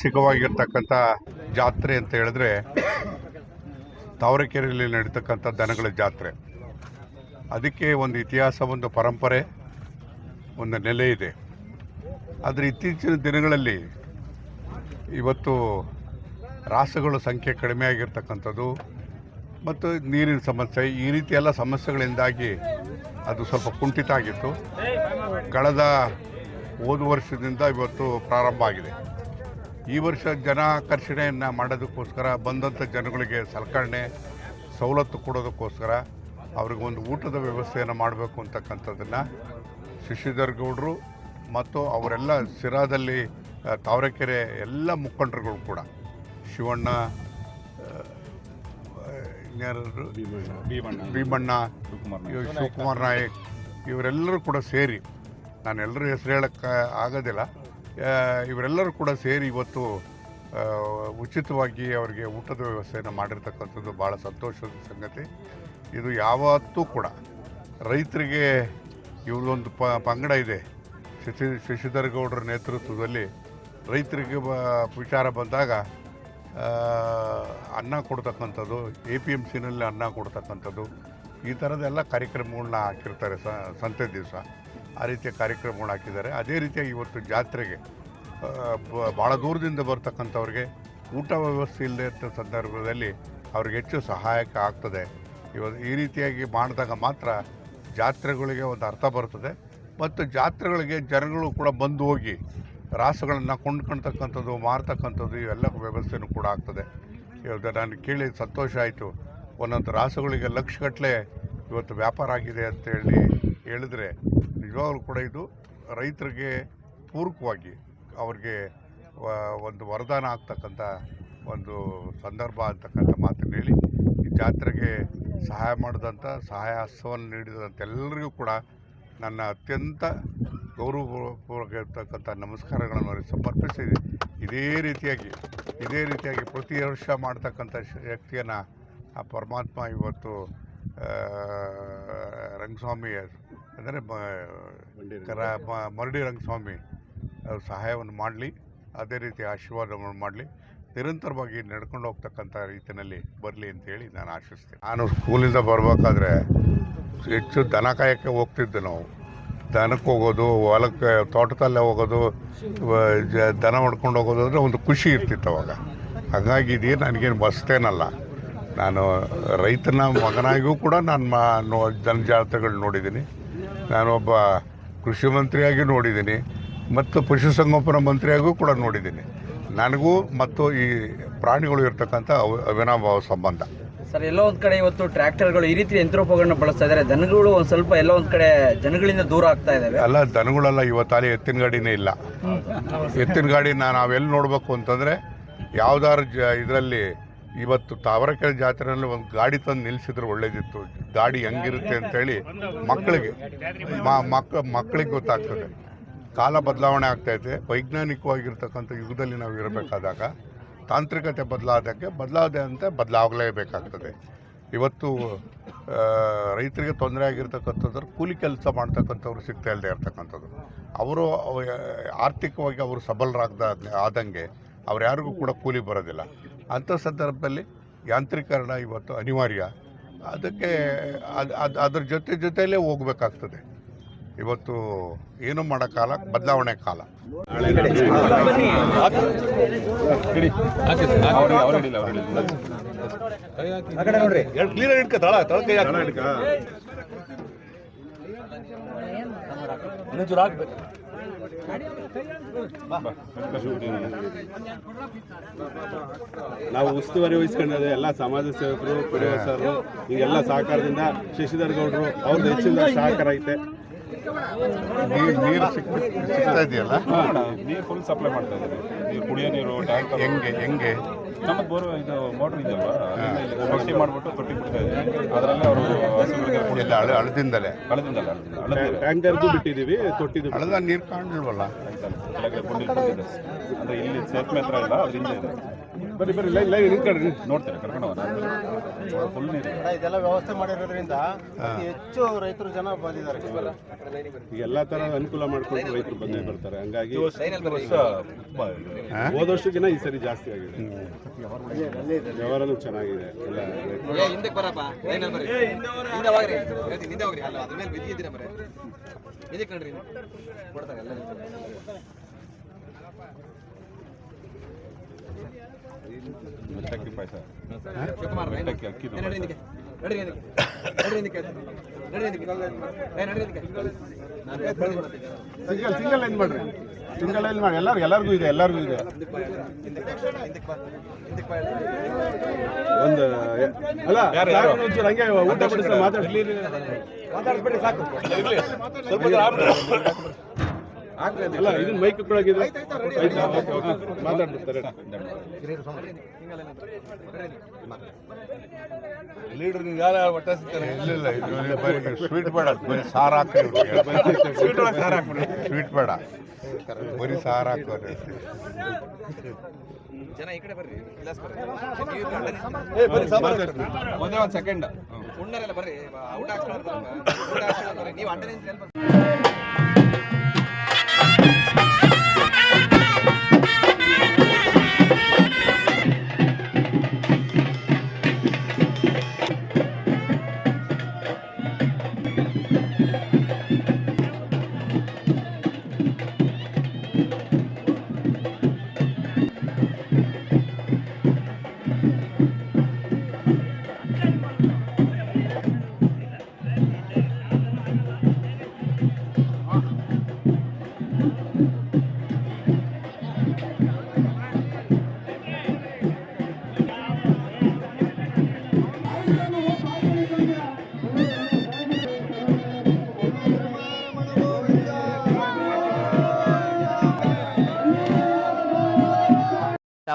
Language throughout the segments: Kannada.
ಐತಿಹಾಸಿಕವಾಗಿರ್ತಕ್ಕಂಥ ಜಾತ್ರೆ ಅಂತ ಹೇಳಿದ್ರೆ ತಾವರೆಕೆರೆಯಲ್ಲಿ ನಡೀತಕ್ಕಂಥ ದನಗಳ ಜಾತ್ರೆ. ಅದಕ್ಕೆ ಒಂದು ಇತಿಹಾಸ, ಒಂದು ಪರಂಪರೆ, ಒಂದು ನೆಲೆ ಇದೆ. ಆದರೆ ಇತ್ತೀಚಿನ ದಿನಗಳಲ್ಲಿ ಇವತ್ತು ರಾಸುಗಳ ಸಂಖ್ಯೆ ಕಡಿಮೆ ಆಗಿರ್ತಕ್ಕಂಥದ್ದು ಮತ್ತು ನೀರಿನ ಸಮಸ್ಯೆ, ಈ ರೀತಿ ಎಲ್ಲ ಸಮಸ್ಯೆಗಳಿಂದಾಗಿ ಅದು ಸ್ವಲ್ಪ ಕುಂಠಿತ ಆಗಿತ್ತು. ಕಳೆದ ಹೋದ ವರ್ಷದಿಂದ ಇವತ್ತು ಪ್ರಾರಂಭ ಆಗಿದೆ. ಈ ವರ್ಷ ಜನ ಆಕರ್ಷಣೆಯನ್ನು ಮಾಡೋದಕ್ಕೋಸ್ಕರ ಬಂದಂಥ ಜನಗಳಿಗೆ ಸಲಕರಣೆ ಸವಲತ್ತು ಕೊಡೋದಕ್ಕೋಸ್ಕರ ಅವ್ರಿಗೆ ಒಂದು ಊಟದ ವ್ಯವಸ್ಥೆಯನ್ನು ಮಾಡಬೇಕು ಅಂತಕ್ಕಂಥದ್ದನ್ನು ಶಶಿಧರ್ ಗೌಡರು ಮತ್ತು ಅವರೆಲ್ಲ ಸಿರಾದಲ್ಲಿ ತಾವರೆಕೆರೆ ಎಲ್ಲ ಮುಖಂಡರುಗಳು ಕೂಡ. ಶಿವಣ್ಣ ಭೀಮಣ್ಣ. ಶಿವಕುಮಾರ್ ನಾಯಕ್. ಇವರೆಲ್ಲರೂ ಕೂಡ ಸೇರಿ. ನಾನೆಲ್ಲರೂ ಎಲ್ಲರ ಹೆಸರು ಹೇಳಕ್ಕೆ ಆಗೋದಿಲ್ಲ. ಇವರೆಲ್ಲರೂ ಕೂಡ ಸೇರಿ ಇವತ್ತು ಉಚಿತವಾಗಿ ಅವರಿಗೆ ಊಟದ ವ್ಯವಸ್ಥೆಯನ್ನು ಮಾಡಿರ್ತಕ್ಕಂಥದ್ದು ಭಾಳ ಸಂತೋಷದ ಸಂಗತಿ. ಇದು ಯಾವತ್ತೂ ಕೂಡ ರೈತರಿಗೆ ಇವರೊಂದು ಪ, ಪಂಗಡ ಇದೆ. ಶಶಿ ಶಶಿಧರ್ ಗೌಡರ ನೇತೃತ್ವದಲ್ಲಿ ರೈತರಿಗೆ ಬ, ವಿಚಾರ ಬಂದಾಗ ಅನ್ನ ಕೊಡ್ತಕ್ಕಂಥದ್ದು, ಎ ಪಿ ಎಂ ಸಿನಲ್ಲಿ ಅನ್ನ ಕೊಡ್ತಕ್ಕಂಥದ್ದು, ಈ ಥರದ್ದೆಲ್ಲ ಕಾರ್ಯಕ್ರಮಗಳನ್ನ ಹಾಕಿರ್ತಾರೆ ಸಂತೆ ದಿವಸ. ಆ ರೀತಿಯ ಕಾರ್ಯಕ್ರಮಗಳು ಹಾಕಿದ್ದಾರೆ. ಅದೇ ರೀತಿಯಾಗಿ ಇವತ್ತು ಜಾತ್ರೆಗೆ ಭಾಳ ದೂರದಿಂದ ಬರ್ತಕ್ಕಂಥವ್ರಿಗೆ ಊಟ ವ್ಯವಸ್ಥೆ ಇಲ್ಲದೆ ಇದ್ದ ಸಂದರ್ಭದಲ್ಲಿ ಅವ್ರಿಗೆ ಹೆಚ್ಚು ಸಹಾಯಕ ಆಗ್ತದೆ. ಇವತ್ತು ಈ ರೀತಿಯಾಗಿ ಮಾಡಿದಾಗ ಮಾತ್ರ ಜಾತ್ರೆಗಳಿಗೆ ಒಂದು ಅರ್ಥ ಬರ್ತದೆ. ಮತ್ತು ಜಾತ್ರೆಗಳಿಗೆ ಜನಗಳು ಕೂಡ ಬಂದು ಹೋಗಿ ರಾಸುಗಳನ್ನು ಕೊಂಡ್ಕೊಳ್ತಕ್ಕಂಥದ್ದು ಮಾರ್ತಕ್ಕಂಥದ್ದು ಇವೆಲ್ಲ ವ್ಯವಸ್ಥೆಯೂ ಕೂಡ ಆಗ್ತದೆ. ಇವತ್ತು ನಾನು ಕೇಳಿ ಸಂತೋಷ ಆಯಿತು. ಒಂದೊಂದು ರಾಸುಗಳಿಗೆ ಲಕ್ಷಗಟ್ಟಲೆ ಇವತ್ತು ವ್ಯಾಪಾರ ಆಗಿದೆ ಅಂತ ಹೇಳಿ ಹೇಳಿದ್ರೆ ನಿಜವಾಗ್ಲೂ ಕೂಡ ಇದು ರೈತರಿಗೆ ಪೂರಕವಾಗಿ ಅವ್ರಿಗೆ ಒಂದು ವರದಾನ ಆಗ್ತಕ್ಕಂಥ ಒಂದು ಸಂದರ್ಭ ಅಂತಕ್ಕಂಥ ಮಾತನ್ನು ಹೇಳಿ, ಈ ಜಾತ್ರೆಗೆ ಸಹಾಯ ಮಾಡಿದಂಥ, ಸಹಾಯ ಹಸ್ತವನ್ನು ನೀಡಿದಂಥ ಎಲ್ಲರಿಗೂ ಕೂಡ ನನ್ನ ಅತ್ಯಂತ ಗೌರವಪೂರ್ವಕ ಇರ್ತಕ್ಕಂಥ ನಮಸ್ಕಾರಗಳನ್ನು ಅವರಿಗೆ ಸಮರ್ಪಿಸಿ ಇದೇ ರೀತಿಯಾಗಿ ಇದೇ ರೀತಿಯಾಗಿ ಪ್ರತಿ ವರ್ಷ ಮಾಡ್ತಕ್ಕಂಥ ಶಕ್ತಿಯನ್ನು ಆ ಪರಮಾತ್ಮ ಇವತ್ತು ರಂಗಸ್ವಾಮಿ ಅಂದರೆ ಕರ ಮರಡಿ ರಂಗಸ್ವಾಮಿ ಅವ್ರು ಸಹಾಯವನ್ನು ಮಾಡಲಿ ಅದೇ ರೀತಿ ಆಶೀರ್ವಾದವನ್ನು ಮಾಡಲಿ ನಿರಂತರವಾಗಿ ನಡ್ಕೊಂಡು ಹೋಗ್ತಕ್ಕಂಥ ರೀತಿಯಲ್ಲಿ ಬರಲಿ ಅಂತೇಳಿ ನಾನು ಆಶಿಸ್ತೇನೆ. ನಾನು ಸ್ಕೂಲಿಂದ ಬರಬೇಕಾದ್ರೆ ಹೆಚ್ಚು ದನ ಕಾಯಕ್ಕೆ ಹೋಗ್ತಿದ್ದೆ ನಾವು. ದನಕ್ಕೆ ಹೋಗೋದು ಹೊಲಕ್ಕೆ ತೋಟದಲ್ಲೇ ಹೋಗೋದು ಜ- ದನ ಹೊಡ್ಕೊಂಡು ಹೋಗೋದು ಅಂದರೆ ಒಂದು ಖುಷಿ ಇರ್ತಿತ್ತು ಅವಾಗ. ಹಾಗಾಗಿ ಇದೇ ನನಗೇನು ಬಸ್ತೇನಲ್ಲ ನಾನು ರೈತನ ಮಗನಾಗಿಯೂ ಕೂಡ ನಾನು ಮಾ ನೋ ಜನಜಾತ್ರೆಗಳು ನೋಡಿದ್ದೀನಿ. ನಾನೊಬ್ಬ ಕೃಷಿ ಮಂತ್ರಿಯಾಗಿ ನೋಡಿದ್ದೀನಿ ಮತ್ತು ಪಶುಸಂಗೋಪನಾ ಮಂತ್ರಿಯಾಗೂ ಕೂಡ ನೋಡಿದ್ದೀನಿ. ನನಗೂ ಮತ್ತು ಈ ಪ್ರಾಣಿಗಳು ಇರ್ತಕ್ಕಂಥ ಅವ- ಅವಿನಾಭಾವ ಸಂಬಂಧ. ಸರ್ ಎಲ್ಲೋ ಒಂದು ಕಡೆ ಇವತ್ತು ಟ್ರ್ಯಾಕ್ಟರ್ಗಳು ಈ ರೀತಿ ಯಂತ್ರೋಪಕರಣ ಬಳಸ್ತಾ ಇದ್ದಾರೆ ದನಗಳು ಒಂದು ಸ್ವಲ್ಪ ಎಲ್ಲೋ ಒಂದು ಕಡೆ ಜನಗಳಿಂದ ದೂರ ಆಗ್ತಾ ಇದ್ದಾವೆ ಅಲ್ಲ ದನಗಳೆಲ್ಲ ಇವತ್ತಾಲೆ ಎತ್ತಿನ ಗಾಡಿನೇ ಇಲ್ಲ. ಎತ್ತಿನ ಗಾಡಿನ ನಾವೆಲ್ಲಿ ನೋಡಬೇಕು ಅಂತಂದರೆ ಯಾವ್ದಾದ್ರು ಜ ಇದರಲ್ಲಿ ಇವತ್ತು ತಾವರೆಕೆರೆ ಜಾತ್ರೆಯಲ್ಲಿ ಒಂದು ಗಾಡಿ ತಂದು ನಿಲ್ಲಿಸಿದ್ರೆ ಒಳ್ಳೇದಿತ್ತು. ಗಾಡಿ ಹೆಂಗಿರುತ್ತೆ ಅಂತೇಳಿ ಮಕ್ಕಳಿಗೆ. ಮಕ್ಕ ಮಕ್ಕಳಿಗೆ ಗೊತ್ತಾಗ್ತದೆ. ಕಾಲ ಬದಲಾವಣೆ ಆಗ್ತೈತೆ ವೈಜ್ಞಾನಿಕವಾಗಿರ್ತಕ್ಕಂಥ ಯುಗದಲ್ಲಿ ನಾವು ಇರಬೇಕಾದಾಗ ತಾಂತ್ರಿಕತೆ ಬದಲಾದಕ್ಕೆ ಬದಲಾದಂತೆ ಬದಲಾಗಲೇಬೇಕಾಗ್ತದೆ. ಇವತ್ತು ರೈತರಿಗೆ ತೊಂದರೆ ಆಗಿರ್ತಕ್ಕಂಥದ್ದು ಕೂಲಿ ಕೆಲಸ ಮಾಡ್ತಕ್ಕಂಥವ್ರು ಸಿಗ್ತಾ ಇಲ್ಲದೆ ಇರ್ತಕ್ಕಂಥದ್ದು. ಅವರು ಅವ- ಆರ್ಥಿಕವಾಗಿ ಅವರು ಸಬಲರಾಗ್ದ ಆದಂಗೆ ಅವ್ರು ಯಾರಿಗೂ ಕೂಡ ಕೂಲಿ ಬರೋದಿಲ್ಲ. ಅಂಥ ಸಂದರ್ಭದಲ್ಲಿ ಯಾಂತ್ರೀಕರಣ ಇವತ್ತು ಅನಿವಾರ್ಯ. ಅದಕ್ಕೆ ಅದು ಅದು ಅದ್ರ ಜೊತೆ ಜೊತೆಯಲ್ಲೇ ಹೋಗ್ಬೇಕಾಗ್ತದೆ. ಇವತ್ತು ಏನು ಮಾಡೋಕ್ಕಾಲ ಬದಲಾವಣೆ ಕಾಲ. ಕ್ಲೀನಾಗಿ ನಾವು ಉಸ್ತುವಾರಿ ವಹಿಸ್ಕೊಂಡಿರೋದು ಎಲ್ಲ ಸಮಾಜ ಸೇವಕರು ಕುಡಿಯೋಸರು ಹೀಗೆಲ್ಲ ಸಹಕಾರದಿಂದ ಶಶಿಧರ್ ಗೌಡರು ಅವ್ರದ್ದು ಹೆಚ್ಚಿನ ಸಹಕಾರ ಐತೆ. ನೀರು ಸಿಗ್ತಾ ಇದೆಯಲ್ಲ? ನೀರು ಫುಲ್ ಸಪ್ಲೈ ಮಾಡ್ತಾ ಇದ್ದೀವಿ. ನೀರು ಕುಡಿಯೋ ನೀರು ಟ್ಯಾಂಕ್ ಹೆಂಗೆ ಹೆಂಗೆ? ನಮ್ಮ ಬೋರ್ ಇದು ಮೋಟ್ರ್ ಇದೆಯಲ್ವಾ? ತೊಟ್ಟಿ ಮಾಡಿಬಿಟ್ಟು ತೊಟ್ಟಿ ಬಿಡ್ತಾ ಇದ್ದೀವಿ. ಅದರಲ್ಲಿ ಅವರು ಹಸುಗಳಿಗೆ ಕುಡಿಯಲ್ಲ ಅಳದಿಂದಲೇ. ಅಳದಿಂದಲೇ ಹಳದಿಲ್ಲ ಟ್ಯಾಂಕರ್ದು ಬಿಟ್ಟಿದ್ದೀವಿ ತೊಟ್ಟಿದ್ದು ಅಳದ ನೀರು ಕಾಣಿಲ್ವಲ್ಲ ಕೆಳಗಡೆ ಕೊಂಡಿ ಇಟ್ಟಿದ್ದಾರೆ. ಅಂದ್ರೆ ಇಲ್ಲಿ ಸೇತುವೆ ಹತ್ರ ಇಲ್ಲ ಅದ್ರ ಹಿಂದೆ ಇದೆ. ಬರೀ ಬರೀ ಲೈ ಲೈ ನಿಂತ್ಕೊಳ್ರಿ ನೋಡ್ತೀರಾ ಕರ್ಕೊಂಡು ಫುಲ್ ನೀರು ಇದೆಲ್ಲ ವ್ಯವಸ್ಥೆ ಮಾಡಿರೋದ್ರಿಂದ ಅತಿ ಹೆಚ್ಚು ರೈತರು ಜನ ಬಂದಿದ್ದಾರೆ. ಈಗ ಎಲ್ಲ ಥರ ಅನುಕೂಲ ಮಾಡ್ಕೊಂಡು ರೈತರು ಬಂದೇ ಬರ್ತಾರೆ. ಹಂಗಾಗಿ ಈ ವರ್ಷ? ಹೋದ ವರ್ಷಕ್ಕಿಂತ ಈ ಸರಿ ಜಾಸ್ತಿ ಆಗಿದೆ. ವ್ಯವಹಾರನೂ ಚೆನ್ನಾಗಿದೆ. ಎಲ್ಲ ಹಿಂದಕ್ಕೆ ಬರಪ್ಪ. ಲೈನಲ್ಲಿ ಕಣ್ರಿ ಇದಕ್ಕೆ ಕೊಡ್ತಾರೆ ಎಲ್ಲ ಪಾಯಸ ಶಿವಕುಮಾರ್ ನಡ್ರಿ ನಡ್ರಿ ನಡ್ರಿ ನಡ್ರಿ ನಡ್ರಿ ಹಿಂದಕ್ಕೆ ನಾನು ಹೇಳ್ತೀನಿ ಮತ್ತೆ. ಸಿಂಗಲ್ ಸಿಂಗಲ್ ಲೈನ್ ಮಾಡ್ರಿ. ಸಿಂಗಲ್ ಲೈನ್ ಮಾಡಿ. ಎಲ್ಲರಿಗೂ ಎಲ್ಲರಿಗೂ ಇದೆ ಎಲ್ಲರಿಗೂ ಇದೆ. ಒಂದು ಅಲ್ಲ ಒಂಚೂರು ಹಂಗೆ ಊಟ ಬಿಡಿಸ ಮಾತಾಡ್ಲಿ ಮಾತಾಡ್ಬಿಡ್ರಿ ಸಾಕು. ಅಲ್ಲ ಇದನ್ನ ಮೈಕ್ ಕೊಡೋಗಿದ್ರೆ ಮಾತಾಡ್ಬಿಡ್ತಾರೆ. ಇಲ್ಲ ಇದು ಬರೀ ಸ್ವೀಟ್ ಬೇಡ ಬರೀ ಸಾರು ಹಾಕಿ ಸ್ವೀಟ್ ಬೇಡ ಬರೀ ಸಾರ ಹಾಕೋರಿ ಜನ ಈ ಕಡೆ ಬರ್ರಿ ಒಂದೇ ಒಂದು ಸೆಕೆಂಡ್ ಉಣ್ಣರೆಲ್ಲ ಬರ್ರಿ. ಔಟ್ ಹಾಕ್ಸ್ಕೊಂಡು ಬರ್ರಿ. ನೀವು ಅಡ್ಡ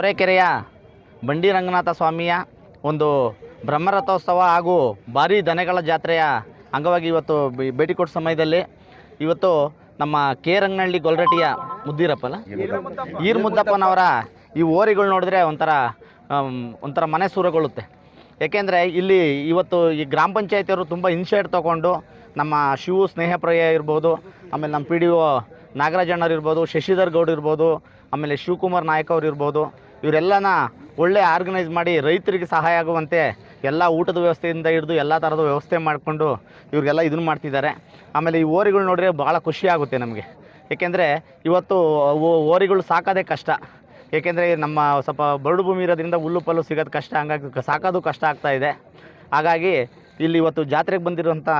ತಾವರೆಕೆರೆಯ ಬಂಡಿ ರಂಗನಾಥ ಸ್ವಾಮಿಯ ಒಂದು ಬ್ರಹ್ಮರಥೋತ್ಸವ ಹಾಗೂ ಭಾರೀ ದನಗಳ ಜಾತ್ರೆಯ ಅಂಗವಾಗಿ ಇವತ್ತು ಭೇಟಿ ಕೊಟ್ಟ ಸಮಯದಲ್ಲಿ ಇವತ್ತು ನಮ್ಮ ಕೆ ರಂಗನಹಳ್ಳಿ ಗೊಲ್ರಟ್ಟಿಯ ಮುದ್ದಿರಪ್ಪಲ್ಲ? ಈರ್ ಮುದ್ದಪ್ಪನವರ ಈ ಓರಿಗಳು ನೋಡಿದ್ರೆ ಒಂಥರ ಒಂಥರ ಮನೆ ಸೂರಗೊಳ್ಳುತ್ತೆ. ಏಕೆಂದರೆ ಇಲ್ಲಿ ಇವತ್ತು ಈ ಗ್ರಾಮ ಪಂಚಾಯತಿಯವರು ತುಂಬ ಇನ್ಶೇಟ್ ತೊಗೊಂಡು ನಮ್ಮ ಶಿವು ಸ್ನೇಹಪ್ರಿಯ ಇರ್ಬೋದು, ಆಮೇಲೆ ನಮ್ಮ ಪಿ ಡಿ ಒ ನಾಗರಾಜಣ್ಣವ್ರು ಇರ್ಬೋದು, ಶಶಿಧರ್ ಗೌಡ್ ಇರ್ಬೋದು, ಆಮೇಲೆ ಶಿವಕುಮಾರ್ ನಾಯಕ್ ಅವ್ರು ಇರ್ಬೋದು ಇವರೆಲ್ಲನ ಒಳ್ಳೆ ಆರ್ಗನೈಸ್ ಮಾಡಿ ರೈತರಿಗೆ ಸಹಾಯ ಆಗುವಂತೆ ಎಲ್ಲ ಊಟದ ವ್ಯವಸ್ಥೆಯಿಂದ ಹಿಡಿದು ಎಲ್ಲ ಥರದ ವ್ಯವಸ್ಥೆ ಮಾಡಿಕೊಂಡು ಇವ್ರಿಗೆಲ್ಲ ಇದನ್ನು ಮಾಡ್ತಿದ್ದಾರೆ. ಆಮೇಲೆ ಈ ಓರಿಗಳು ನೋಡಿದ್ರೆ ಭಾಳ ಖುಷಿ ಆಗುತ್ತೆ ನಮಗೆ. ಏಕೆಂದರೆ ಇವತ್ತು ಓರಿಗಳು ಸಾಕೋದೇ ಕಷ್ಟ. ಏಕೆಂದರೆ ನಮ್ಮ ಸ್ವಲ್ಪ ಬರಡು ಭೂಮಿ ಇರೋದ್ರಿಂದ ಹುಲ್ಲು ಪಲ್ಲು ಸಿಗೋದು ಕಷ್ಟ, ಹಂಗಾಗಿ ಸಾಕೋದು ಕಷ್ಟ ಆಗ್ತಾ ಇದೆ. ಹಾಗಾಗಿ ಇಲ್ಲಿ ಇವತ್ತು ಜಾತ್ರೆಗೆ ಬಂದಿರುವಂಥ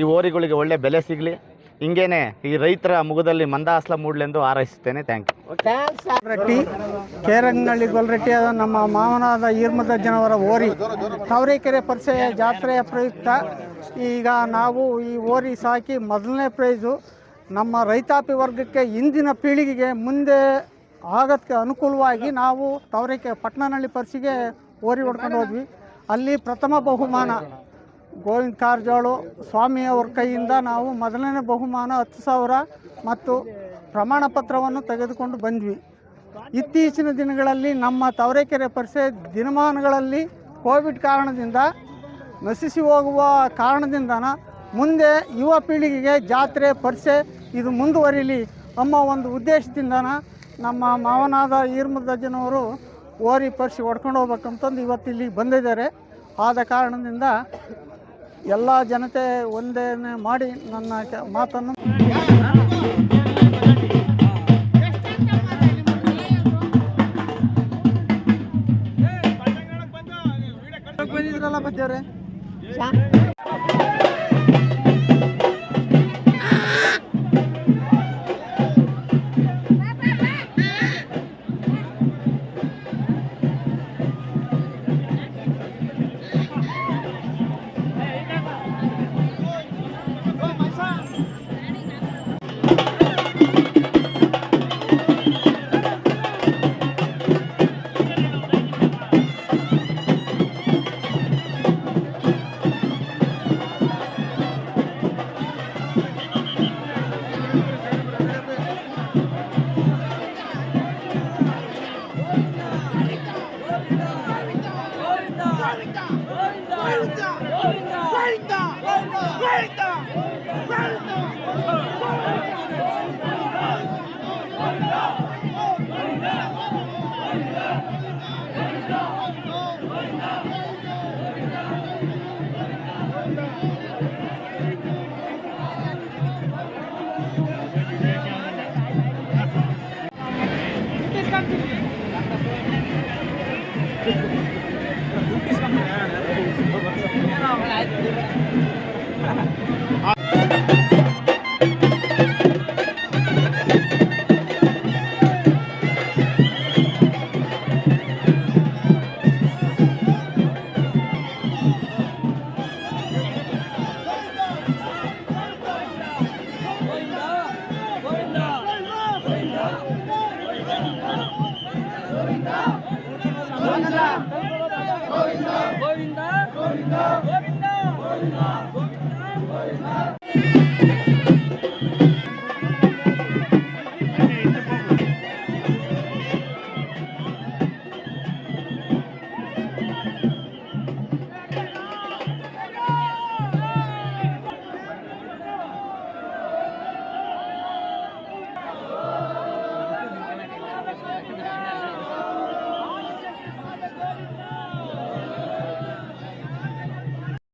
ಈ ಓರಿಗಳಿಗೆ ಒಳ್ಳೆ ಬೆಲೆ ಸಿಗಲಿ. ಹಿಂಗೇನೆ ಈ ರೈತರ ಮುಖದಲ್ಲಿ ಮಂದಹಾಸ್ಲ ಮೂಡ್ಲೆಂದು ಹಾರೈಸುತ್ತೇನೆ. ಥ್ಯಾಂಕ್ ಯು ರೆಟ್ಟಿ ಕೇರಂಗನಹಳ್ಳಿ ಗೊಲ್ರಟ್ಟಿ ಆದ ನಮ್ಮ ಮಾವನಾದ ಈರ್ಮದ ಜನವರ ಓರಿ. ತಾವರೆಕೆರೆ ಪರಿಚಯ ಜಾತ್ರೆಯ ಪ್ರಯುಕ್ತ. ಈಗ ನಾವು ಈ ಓರಿ ಸಾಕಿ ಮೊದಲನೇ ಪ್ರೈಸು. ನಮ್ಮ ರೈತಾಪಿ ವರ್ಗಕ್ಕೆ ಇಂದಿನ ಪೀಳಿಗೆಗೆ ಮುಂದೆ ಆಗೋದಕ್ಕೆ ಅನುಕೂಲವಾಗಿ ನಾವು ತಾವರೆಕೆ ಪಟ್ಟಣನಹಳ್ಳಿ ಪರಿಸಿಗೆ ಓರಿ ಹೊಡ್ಕೊಂಡು ಹೋದ್ವಿ. ಅಲ್ಲಿ ಪ್ರಥಮ ಬಹುಮಾನ. ಗೋವಿಂದ ಕಾರಜೋಳು ಸ್ವಾಮಿಯವ್ರ ಕೈಯಿಂದ ನಾವು ಮೊದಲನೇ ಬಹುಮಾನ ಹತ್ತು ಸಾವಿರ ಮತ್ತು ಪ್ರಮಾಣ ಪತ್ರವನ್ನು ತೆಗೆದುಕೊಂಡು ಬಂದ್ವಿ. ಇತ್ತೀಚಿನ ದಿನಗಳಲ್ಲಿ ನಮ್ಮ ತವರೆಕೆರೆ ಪರಿಸೆ ದಿನಮಾನಗಳಲ್ಲಿ ಕೋವಿಡ್ ಕಾರಣದಿಂದ ನಶಿಸಿ ಹೋಗುವ ಕಾರಣದಿಂದನ ಮುಂದೆ ಯುವ ಪೀಳಿಗೆಗೆ ಜಾತ್ರೆ ಪರಿಸೆ ಇದು ಮುಂದುವರಿಲಿ ಅಮ್ಮ ಒಂದು ಉದ್ದೇಶದಿಂದನ ನಮ್ಮ ಮಾವನಾದ ಈರ್ಮದಜ್ಜನವರು ಓರಿ ಪರಿಸಿ ಹೊಡ್ಕೊಂಡು ಹೋಗ್ಬೇಕಂತಂದು ಇವತ್ತು ಇಲ್ಲಿಗೆ ಬಂದಿದ್ದಾರೆ. ಆದ ಕಾರಣದಿಂದ ಎಲ್ಲ ಜನತೆ ಒಂದೇ ಮಾಡಿ ನನ್ನ ಕೆ- ಮಾತನ್ನು. ಬಂದಿದ್ರಲ್ಲ ಬದ್ದೇವ್ರೆ ¡Fuerza! ¡Fuerza! ¡Fuerza! ¡Fuerza!